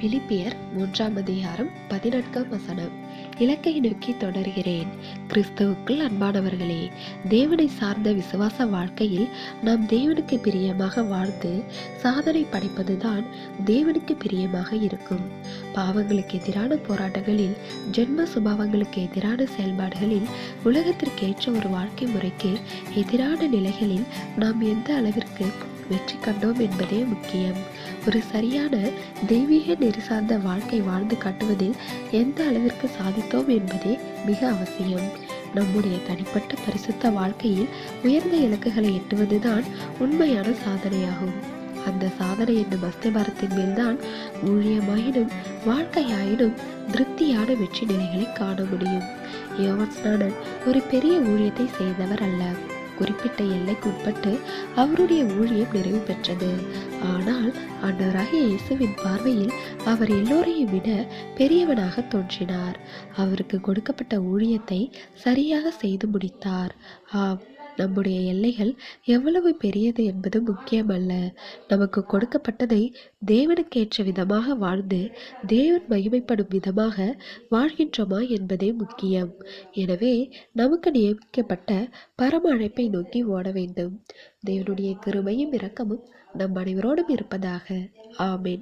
பிலிப்பியர் மூன்றாம் அதிகாரம் பதினான்காம் வசனம். இலக்கை நோக்கி தொடர்கிறேன். கிறிஸ்துவுக்குள் அன்பானவர்களே தேவனை சார்ந்த விசுவாச வாழ்க்கையில் நாம் தேவனுக்கு பிரியமாக வாழ்ந்து சாதனை படைப்பதுதான் தேவனுக்கு பிரியமாக இருக்கும். பாவங்களுக்கு எதிரான போராட்டங்களில் ஜென்ம சுபாவங்களுக்கு எதிரான செயல்பாடுகளில் உலகத்திற்கு ஏற்ற ஒரு வாழ்க்கை முறைக்கு எதிரான நிலைகளில் நாம் எந்த அளவிற்கு வெற்றி கண்டோம் என்பதே முக்கியம். ஒரு சரியான தெய்வீக நெறி சார்ந்த வாழ்க்கை வாழ்ந்து காட்டுவதில் எந்த அளவிற்கு சாதித்தோம் என்பதே மிக அவசியம். நம்முடைய தனிப்பட்ட பரிசுத்த வாழ்க்கையில் உயர்ந்த இலக்குகளை எட்டுவதுதான் உண்மையான சாதனையாகும். அந்த சாதனை என்னும் அஸ்திபாரத்தின் மேல்தான் ஊழியமாயினும் வாழ்க்கையாயினும் திருப்தியான வெற்றி நிலைகளை காண முடியும். யோவான் ஸ்நானன் ஒரு பெரிய ஊழியத்தை செய்தவர் அல்ல. குறிப்பிட்ட எல்லைக்குட்பட்டு அவருடைய ஊழியம் நிறைவு பெற்றது. ஆனால் ஆண்டவராகிய இயேசுவின் பார்வையில் அவர் எல்லோரையும் விட பெரியவனாக தோன்றினார். அவருக்கு கொடுக்கப்பட்ட ஊழியத்தை சரியாக செய்து முடித்தார். ஆம். நம்முடைய எல்லைகள் எவ்வளவு பெரியது என்பது முக்கியமல்ல. நமக்கு கொடுக்கப்பட்டதை தேவனுக்கேற்ற விதமாக வாழ்ந்து தேவன் மகிமைப்படும் விதமாக வாழ்கின்றோமா என்பதே முக்கியம். எனவே நமக்கு நியமிக்கப்பட்ட பரம அழைப்பை நோக்கி ஓட வேண்டும். தேவனுடைய கிருமையும் இரக்கமும் நம் அனைவரோடும் இருப்பதாக. ஆமேன்.